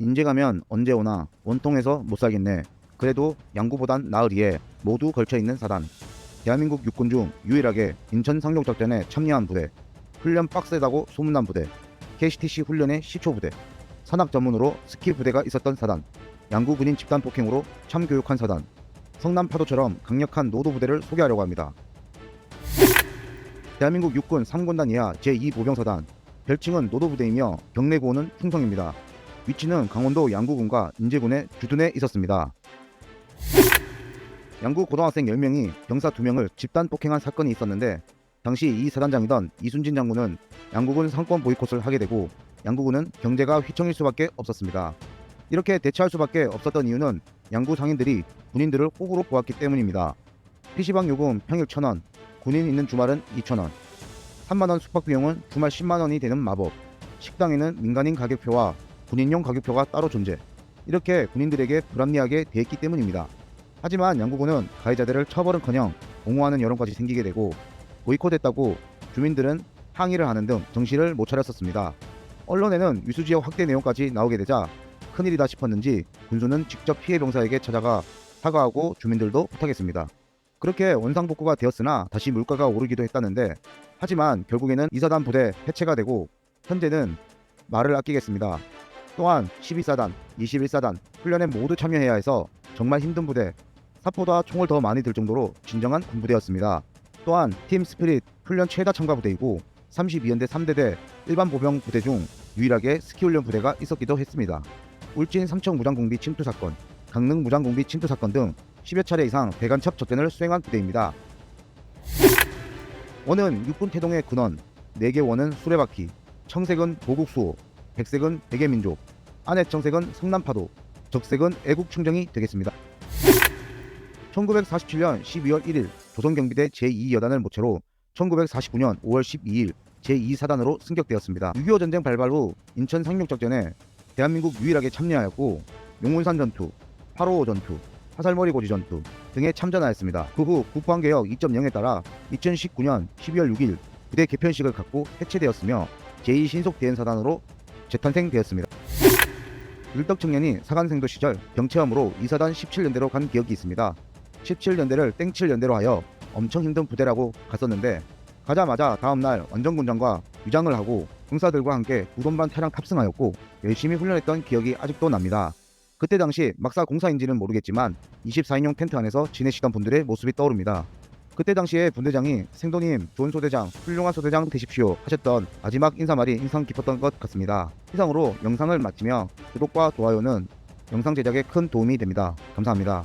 인제 가면 언제 오나 원통해서 못 살겠네. 그래도 양구보단 나으리에 모두 걸쳐있는 사단. 대한민국 육군 중 유일하게 인천 상륙작전에 참여한 부대. 훈련 빡세다고 소문난 부대. KCTC 훈련의 시초 부대. 산악 전문으로 스키 부대가 있었던 사단. 양구 군인 집단 폭행으로 참교육한 사단. 성남 파도처럼 강력한 노도 부대를 소개하려고 합니다. 대한민국 육군 3군단 이하 제2보병사단. 별칭은 노도부대이며 경례구호는 충성입니다. 위치는 강원도 양구군과 인제군의 주둔에 있었습니다. 양구 고등학생 10명이 병사 2명을 집단 폭행한 사건이 있었는데 당시 이 사단장이던 이순진 장군은 양구군 상권 보이콧을 하게 되고 양구군은 경제가 휘청일 수밖에 없었습니다. 이렇게 대처할 수밖에 없었던 이유는 양구 상인들이 군인들을 호구로 보았기 때문입니다. PC방 요금 평일 1,000원, 군인 있는 주말은 2,000원, 3만원 숙박 비용은 주말 10만원이 되는 마법, 식당에는 민간인 가격표와 군인용 가격표가 따로 존재. 이렇게 군인들에게 불합리하게 대했기 때문입니다. 하지만 양구군은 가해자들을 처벌은커녕 옹호하는 여론까지 생기게 되고 보이콧했다고 주민들은 항의를 하는 등 정신을 못 차렸었습니다. 언론에는 위수지역 확대 내용까지 나오게 되자 큰일이다 싶었는지 군수는 직접 피해 병사에게 찾아가 사과하고 주민들도 부탁했습니다. 그렇게 원상복구가 되었으나 다시 물가가 오르기도 했다는데 하지만 결국에는 이사단 부대 해체가 되고 현재는 말을 아끼겠습니다. 또한 12사단, 21사단 훈련에 모두 참여해야 해서 정말 힘든 부대 사포다 총을 더 많이 들 정도로 진정한 군부대였습니다. 또한 팀 스피릿 훈련 최다 참가 부대이고 32연대 3대대 일반 보병 부대 중 유일하게 스키 훈련 부대가 있었기도 했습니다. 울진 삼척 무장공비 침투 사건, 강릉 무장공비 침투 사건 등 10여 차례 이상 대간첩 접전을 수행한 부대입니다. 원은 육군 태동의 근원, 4개 원은 수레바퀴, 청색은 보국수호, 백색은 백예민족, 안해청색은 성남파도, 적색은 애국충정이 되겠습니다. 1947년 12월 1일 조선경비대 제2여단을 모체로 1949년 5월 12일 제2사단으로 승격되었습니다. 6.25 전쟁 발발 후 인천 상륙작전에 대한민국 유일하게 참여하였고 용문산 전투, 8.55 전투, 화살머리 고지 전투 등에 참전하였습니다. 그 후 국방개혁 2.0에 따라 2019년 12월 6일 부대 개편식을 갖고 해체되었으며 제2신속대연사단으로 재탄생되었습니다. 일덕 청년이 사관생도 시절 경체함으로 이사단 17연대로 간 기억이 있습니다. 17연대를 땡칠연대로 하여 엄청 힘든 부대라고 갔었는데 가자마자 다음날 완전군장과 위장을 하고 병사들과 함께 우돈반 차량 탑승하였고 열심히 훈련했던 기억이 아직도 납니다. 그때 당시 막사 공사인지는 모르겠지만 24인용 텐트 안에서 지내시던 분들의 모습이 떠오릅니다. 그때 당시에 분대장이 생도님 좋은 소대장 훌륭한 소대장 되십시오 하셨던 마지막 인사말이 인상 깊었던 것 같습니다. 이상으로 영상을 마치며 구독과 좋아요는 영상 제작에 큰 도움이 됩니다. 감사합니다.